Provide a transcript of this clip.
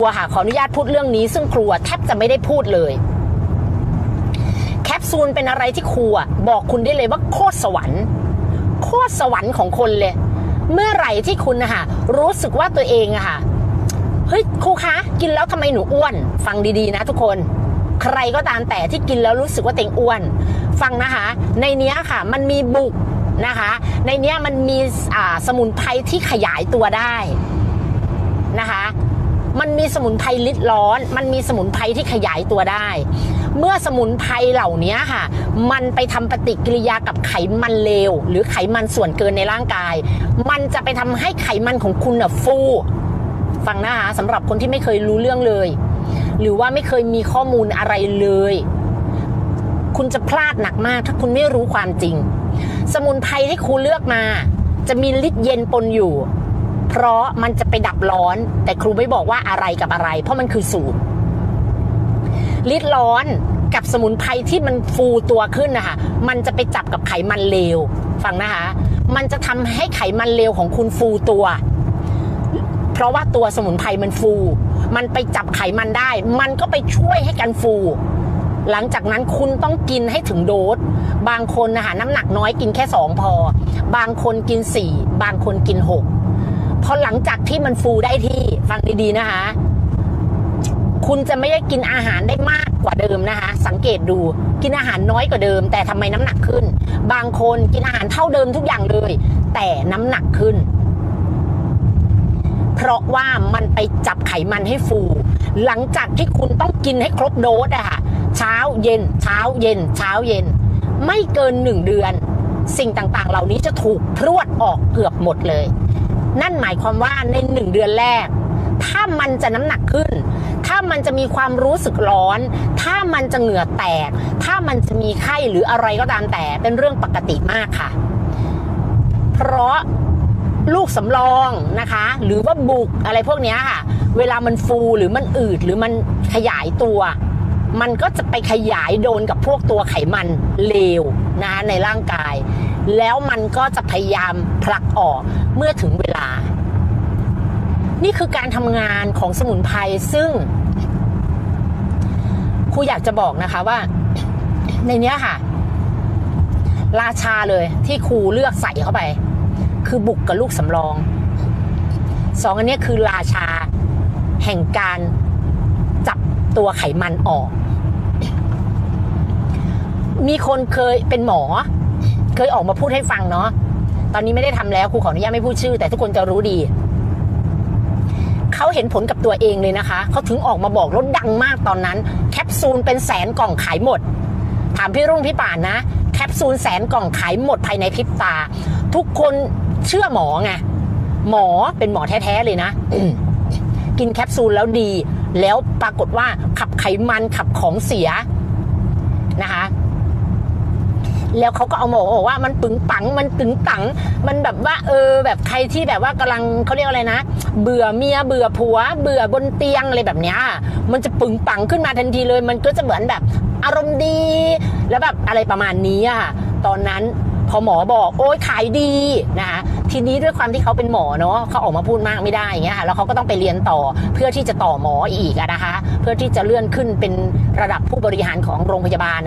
ครัวค่ะขออนุญาตพูดเรื่องนี้ ซึ่งครัวแทบจะไม่ได้พูดเลย แคปซูลเป็นอะไรที่ครูอะบอกคุณได้เลยว่าโคตรสวรรค์ โคตรสวรรค์ของคนเลย เมื่อไหร่ที่คุณนะคะรู้สึกว่าตัวเองอะค่ะเฮ้ยครูคะกินแล้วทำไมหนูอ้วน ฟังดีๆนะทุกคน ใครก็ตามแต่ที่กินแล้วรู้สึกว่าเตัวเองอ้วน ฟังนะคะ ในนี้ค่ะ มันมีบุกนะคะ ในนี้มันมีอ่าสมุนไพรที่ขยายตัวได้ มีสมุนไพรลิดร้อน มันมีสมุนไพรที่ขยายตัวได้ เมื่อสมุนไพรเหล่านี้ค่ะ มันไปทำปฏิกิริยากับไขมันเลวหรือไขมันส่วนเกินในร่างกาย มันจะไปทำให้ไขมันของคุณน่ะฟู ฟังนะคะสำหรับคนที่ไม่เคยรู้เรื่องเลย หรือว่าไม่เคยมีข้อมูลอะไรเลย คุณจะพลาดหนักมาก ถ้าคุณไม่รู้ความจริง สมุนไพรที่ครูเลือกมา จะมีฤทธิ์เย็นปนอยู่ เพราะมันจะไปดับร้อน แต่ครูไม่บอกว่าอะไรกับอะไร เพราะมันคือสูตรฤทธิ์ร้อนกับสมุนไพรที่มันฟูตัวขึ้นนะคะมันจะไปจับกับไขมันเลวฟังนะคะ มันจะทำให้ไขมันเลวของคุณฟูตัว เพราะว่าตัวสมุนไพรมันฟู มันไปจับไขมันได้ มันก็ไปช่วยให้กันฟู หลังจากนั้นคุณต้องกินให้ถึงโดส บางคนนะคะน้ำหนักน้อยกินแค่สองพอ บางคนกินสี่บางคนกินหก พอหลังจากที่มันฟูได้ที่ฟังดีๆนะคะ คุณจะไม่ได้กินอาหารได้มากกว่าเดิมนะคะ สังเกตดูกินอาหารน้อยกว่าเดิม แต่ทำไมน้ำหนักขึ้น บางคนกินอาหารเท่าเดิมทุกอย่างเลย แต่น้ำหนักขึ้น เพราะว่ามันไปจับไขมันให้ฟู หลังจากที่คุณต้องกินให้ครบโดสอะค่ะเช้าเย็น เช้าเย็น เช้าเย็น ไม่เกินหนึ่งเดือน สิ่งต่างๆ เหล่านี้จะถูกพรวดออกเกือบหมดเลย นั่นหมายความว่าในหนึ่งเดือนแรก ถ้ามันจะน้ำหนักขึ้น ถ้ามันจะมีความรู้สึกร้อน ถ้ามันจะเหงื่อแตก ถ้ามันจะมีไข้หรืออะไรก็ตามแต่เป็นเรื่องปกติมากค่ะ เพราะลูกสำรองนะคะ หรือว่าบุกอะไรพวกนี้ค่ะ เวลามันฟูหรือมันอืดหรือมันขยายตัว มันก็จะไปขยายโดนกับพวกตัวไขมันเลวนะในร่างกาย แล้วมันก็จะพยายามผลักออก เมื่อถึงเวลา นี่คือการทำงานของสมุนไพรซึ่งครูอยากจะบอกนะคะว่า ในเนี้ยค่ะ ราชาเลยที่ครูเลือกใส่เข้าไป คือบุกกับลูกสำรองสองอันนี้คือราชาแห่งการจับตัวไขมันออก มีคนเคยเป็นหมอ เคยออกมาพูดให้ฟังเนาะ ตอนนี้ไม่ได้ทำแล้วครูขออนุญาตไม่พูดชื่อ แต่ทุกคนจะรู้ดีเขาเห็นผลกับตัวเองเลยนะคะ เขาถึงออกมาบอกรถดังมากตอนนั้น แคปซูลเป็นแสนกล่องขายหมด ถามพี่รุ่งพี่ป่านนะ แคปซูลแสนกล่องขายหมดภายในพริบตา ทุกคนเชื่อหมอไง หมอเป็นหมอแท้ๆเลยนะ กินแคปซูลแล้วดี แล้วปรากฏว่าขับไขมันขับของเสียนะคะ แล้วเขาก็เอาหมอบอกว่ามันปึงปังมันตึงตังมันแบบว่าเออแบบใครที่แบบว่ากำลังเขาเรียกอะไรนะ เบื่อเมียเบื่อผัว เบื่อบนเตียงอะไรแบบเนี้ยมันจะปึงปังขึ้นมาทันทีเลย มันก็จะเหมือนแบบอารมณ์ดี แล้วแบบอะไรประมาณนี้อะค่ะตอนนั้นพอหมอบอกโอ้ยขายดีนะคะทีนี้ด้วยความที่เขาเป็นหมอเนาะเขาออกมาพูดมากไม่ได้อย่างเงี้ยค่ะแล้วเขาก็ต้องไปเรียนต่อเพื่อที่จะต่อหมออีกนะคะ เพื่อที่จะเลื่อนขึ้นเป็นระดับผู้บริหารของโรงพยาบาล